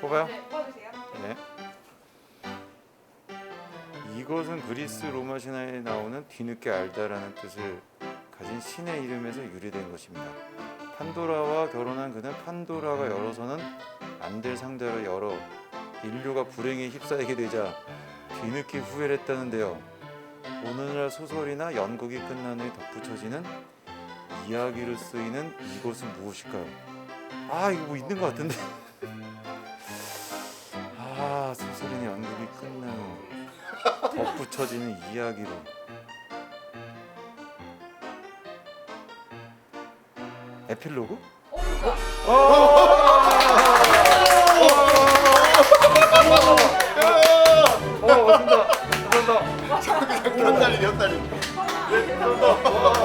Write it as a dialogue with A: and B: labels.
A: 뽑아요?
B: 네, 뽑아주세요.
A: 네. 이것은 그리스 로마 신화에 나오는 뒤늦게 알다라는 뜻을 가진 신의 이름에서 유래된 것입니다. 판도라와 결혼한 그는 판도라가 열어서는 안 될 상자를 열어 인류가 불행에 휩싸이게 되자 뒤늦게 후회를 했다는데요. 오늘날 소설이나 연극이 끝난 후에 덧붙여지는 이야기로 쓰이는 이것은 무엇일까요? 아 이거 뭐 있는 것 같은데. 덧붙여지는 이야기로 에필로그?
B: 어.
A: 어 맞습니다 감사합니다
C: 한 달이 몇 달이?
A: 어,